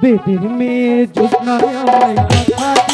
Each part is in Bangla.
বেদের মেয়ে জোৎস্নায় আমায় কথা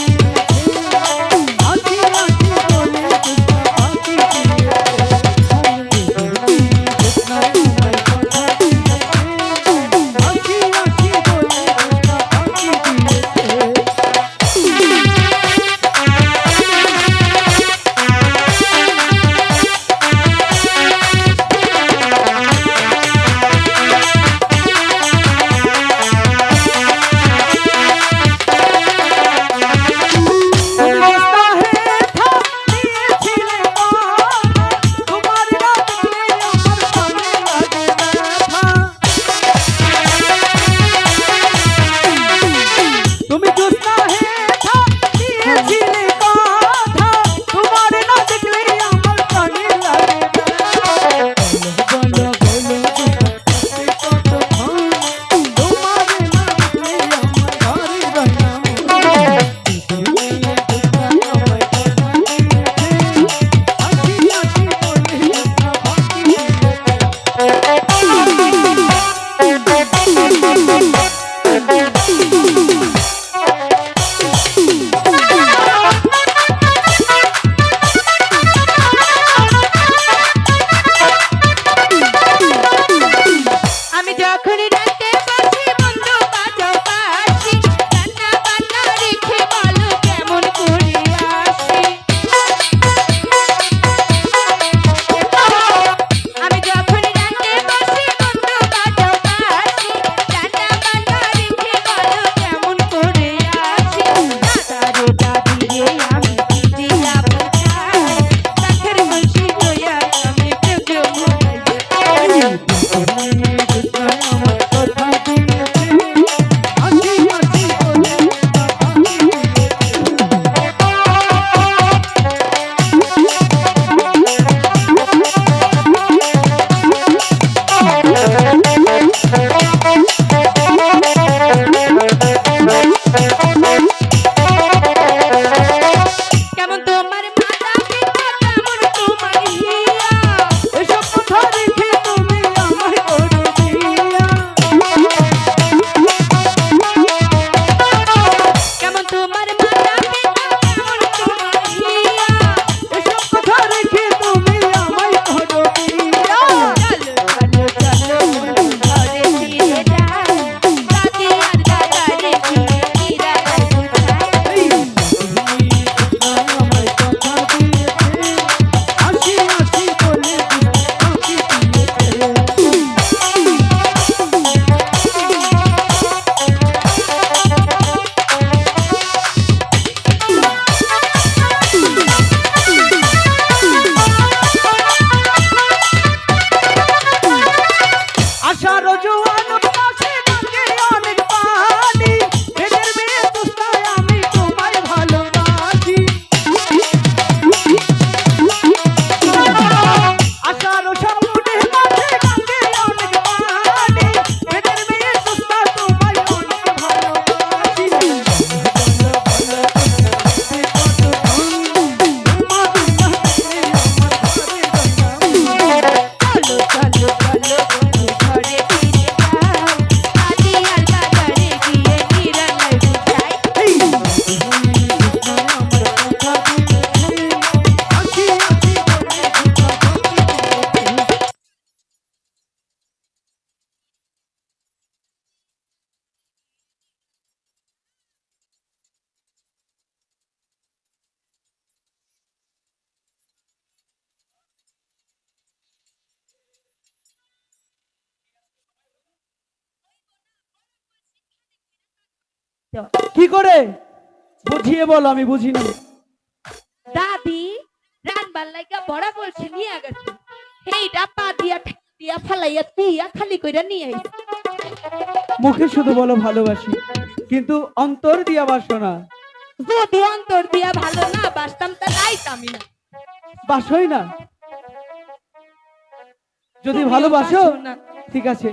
কি করে? বুঝিয়ে বল আমি বুঝি না দাদি রানবার লাইগা বড়া বলছে নিয়ে গেছে। সেইটা পা দিয়া দিয়া ফালাইয়া দিয়া খালি কইরা নিয়ে মুখে শুধু বলো ভালোবাসি কিন্তু অন্তর দিয়া বাসো না। যদি অন্তর দিয়া ভালো না বাসতাম তা লাইতাম না। বাসোই না। যদি ভালোবাসো ঠিক আছে।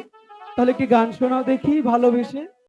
তাহলে কি গান শোনাও দেখি ভালোবেসে?